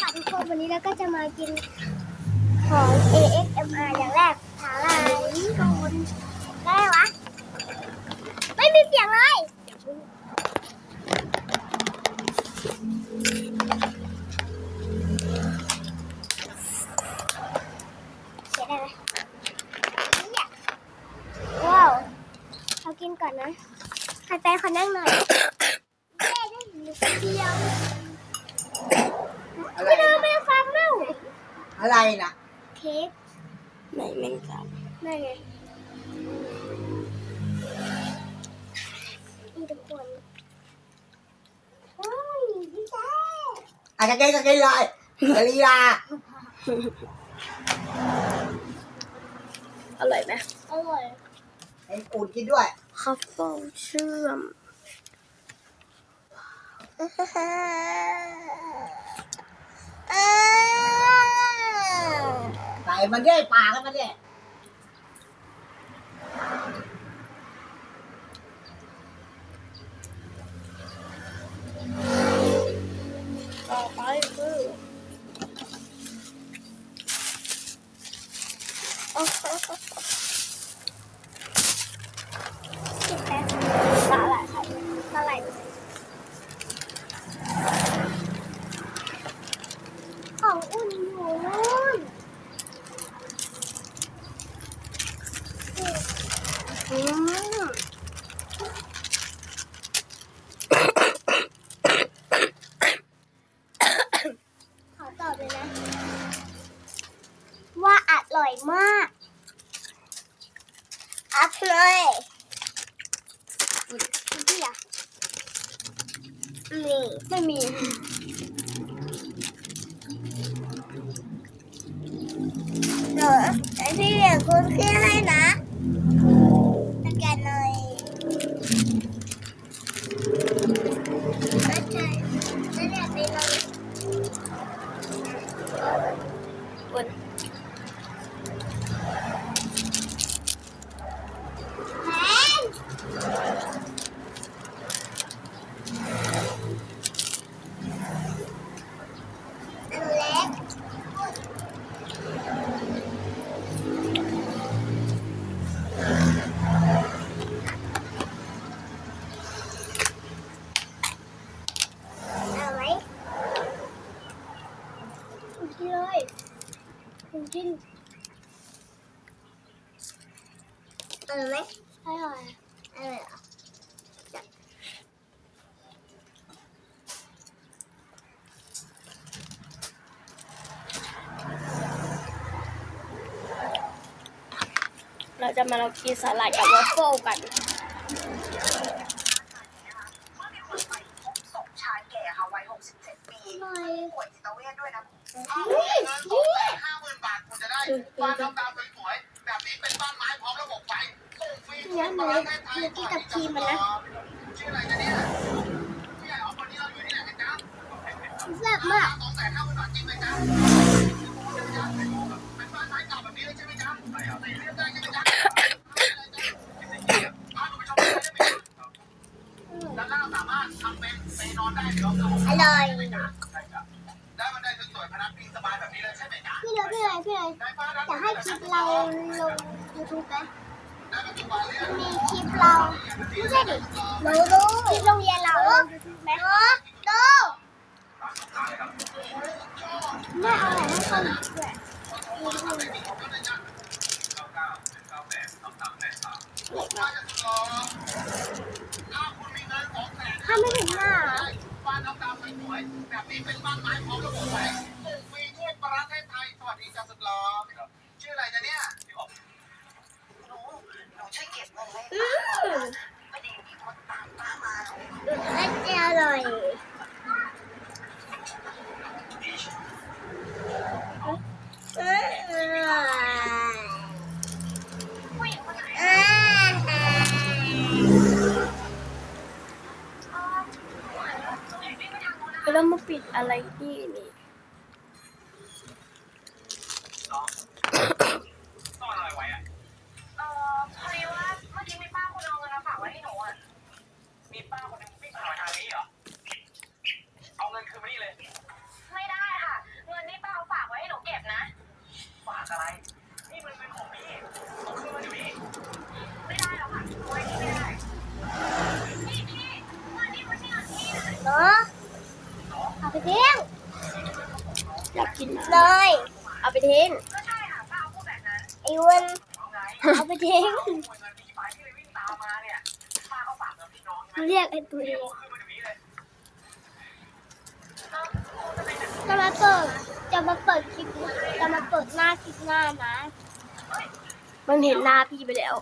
ค่ะทุกคนวันนี้เราก็จะมากินของ ASMR อย่างแรกสาหร่ายโดนได้วะ ไม่มีเสียงเลยเสียได้ไหมว้าวเอากินก่อนนะใครไปขอนั่งหน่อยแม่ได้หนึ่งเดียว อะไร ไม่ได้ นะ ไม่ฟังเล่า อะไรนะเค้กไหนแมงสาบนั่นไงนี่ทุกคนโอ้ยพี่แจ๊อาจจะกินก็กินเลยกะลีลาอร่อยไหมอร่อยให้ปูดกินด้วยข้าวเฝ้าเชื่อมใส่ มันได้ปากกันมันได้ ต่อไปคือ คิดแป๊บสาหร่ายค่ะสาหร่ายของอุ่นอยู่นู่น อืม ข อตอบเลยนะ ว่าอร่อยมากอร่อยพี่อะนี่ไม่มีเดี๋ยวไอพี่เดี๋ยวคุณพี่ให้ บน แพนอันเล็ก เอาไหมคุณกินเลย คุณกินเอาไหมอร่อยอร่อยเหรอเราจะมาลองกินสาหร่ายกับวอฟเฟิลกัน ศพชายแก่ค่ะวัย 67 ปี อร่อย ป่วยจิตเวชด้วยนะ นี่นี่ ห้าหมื่นบาทคุณจะได้บ้านทำดาวสวยๆแบบนี้เป็นบ้านไม้พร้อมระบบไฟส่งฟรี เนี่ยหนูหนูกินกับครีมมันนะชื่อะไรกันเนี่ยคนนี้เราอที่กันจ๊ะแซ่บมากองแสนห้าหมื่นบาทจริงไหมจ๊ะเป็นบ้านไม้เก่าแบบนี้เลยใช่ไหมจ๊ะใช่ครับเรียบมาหนูไปชมได้ไหมจ๊ะด้านล่างสามารถทำเป็นเปนอนได้เดี๋ยวเราอร่อยได้บันไดสวยๆพนักพิงสบายแบบนี้เลยใช่ไหมจ๊ะพี่เลยพี่เลยพี่เลยานจะให้คลิปเราลงยูทูบไหม มีคลิปเราไม่ใช่ดิหนูดูคลิปโรงเรียนเราลงยูทูบไหมหนูดูแม่เอาอะไรให้เขาด้วยถ้าไม่ถึงหน้าเหน้าแบบนี้เป็นบ้านไม้พร้อมระบบไฟส่งฟรีทั่วประเทศไทยสวัสดีจ้าสุดหล่อชื่ออะไรจ๊ะเนี่ย ช่วยเก็บเงินไว้อืมอดีมีคนตามป้ามาและจะอร่อยแล้วมาปิดอะไรที่นี่ ไว้ให้หนูอะ มีป้าคนหนึงวิ่งผ่านมาทางนี้เหรอ เอาเงินคืนมานี่เลย ไม่ได้ค่ะ เงินที่ป้าเอาฝากไว้ให้หนูเก็บนะ ฝากอะไร นี่มันเป็นของพี่เอาคืนมาเดี๋ยวนี้ไม่ได้หรอกค่ะไว้ที่ไม่ได้พี่พี่นี่ม่ใเงินพี่นะเนอะเอาไปทิ้งอยากกินนะเลย เอาไปทิ้งก็ใช่ค่ะป้าพูดแบบนั้นไอ้วันเอาไงเอาไปทิ้ง เอาเงินพี่ไปที่เลยวิ่งตามมาเนี่ย เรียกไอ้ตัวเองจะมาเปิดจะมาเปิดคลิปจะมาเปิดหน้าคลิปหน้านะ มันเห็นหน้าพี่ไปแล้ว